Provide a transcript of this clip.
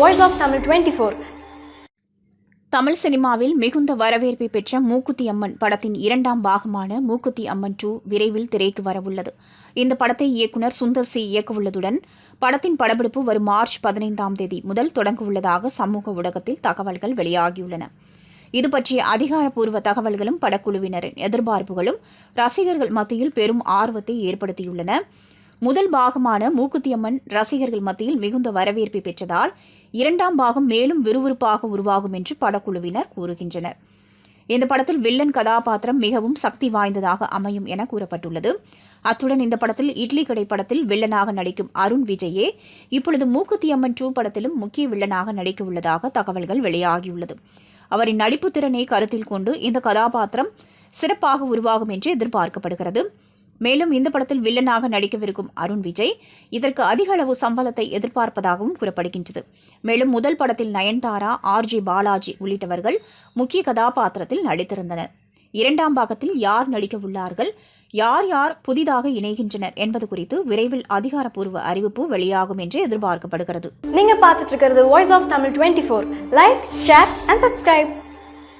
Voice of Tamil 24. Tamil சினிமாவில் மிகுந்த வரவேற்பை பெற்ற மூக்குத்தி அம்மன் படத்தின் இரண்டாம் பாகமான மூக்குத்தி அம்மன் டூ விரைவில் திரைக்கு வரவுள்ளது. இந்த படத்தை இயக்குனர் சுந்தர் சி இயக்கவுள்ளதுடன் படத்தின் படப்பிடிப்பு வரும் மார்ச் பதினைந்தாம் தேதி முதல் தொடங்கவுள்ளதாக சமூக ஊடகத்தில் தகவல்கள் வெளியாகியுள்ளன. இது பற்றிய அதிகாரப்பூர்வ தகவல்களும் படக்குழுவினரின் எதிர்பார்ப்புகளும் ரசிகர்கள் மத்தியில் பெரும் ஆர்வத்தை ஏற்படுத்தியுள்ளன. முதல் பாகமான மூக்குத்தியம்மன் ரசிகர்கள் மத்தியில் மிகுந்த வரவேற்பை பெற்றதால் இரண்டாம் பாகம் மேலும் விறுவிறுப்பாக உருவாகும் என்று படக்குழுவினர் கூறுகின்றனர். இந்த படத்தில் வில்லன் கதாபாத்திரம் மிகவும் சக்தி வாய்ந்ததாக அமையும் என கூறப்பட்டுள்ளது. அத்துடன் இந்த படத்தில் இட்லி கடை படத்தில் வில்லனாக நடிக்கும் அருண் விஜயே இப்பொழுது மூக்குத்தியம்மன் டூ படத்திலும் முக்கிய வில்லனாக நடிக்க உள்ளதாக தகவல்கள் வெளியாகியுள்ளது. அவரின் நடிப்பு திறனை கருத்தில் கொண்டு இந்த கதாபாத்திரம் சிறப்பாக உருவாகும் என்று எதிர்பார்க்கப்படுகிறது. மேலும் இந்த படத்தில் வில்லனாக நடிக்கவிருக்கும் அருண் விஜய் இதற்கு அதிக அளவு சம்பளத்தை எதிர்பார்ப்பதாகவும் கூறப்படுகின்றது. மேலும் முதல் படத்தில் நயன்தாரா ஆர்ஜி பாலாஜி உள்ளிட்டவர்கள் முக்கிய கதாபாத்திரத்தில் நடித்திருந்தனர். இரண்டாம் பாகத்தில் யார் நடிக்க உள்ளார்கள் யார் யார் புதிதாக இணைகின்றனர் என்பது குறித்து விரைவில் அதிகாரப்பூர்வ அறிவிப்பு வெளியாகும் என்று எதிர்பார்க்கப்படுகிறது. நீங்க பார்த்துட்டு இருக்கிறது Voice of Tamil 24. Like, share and subscribe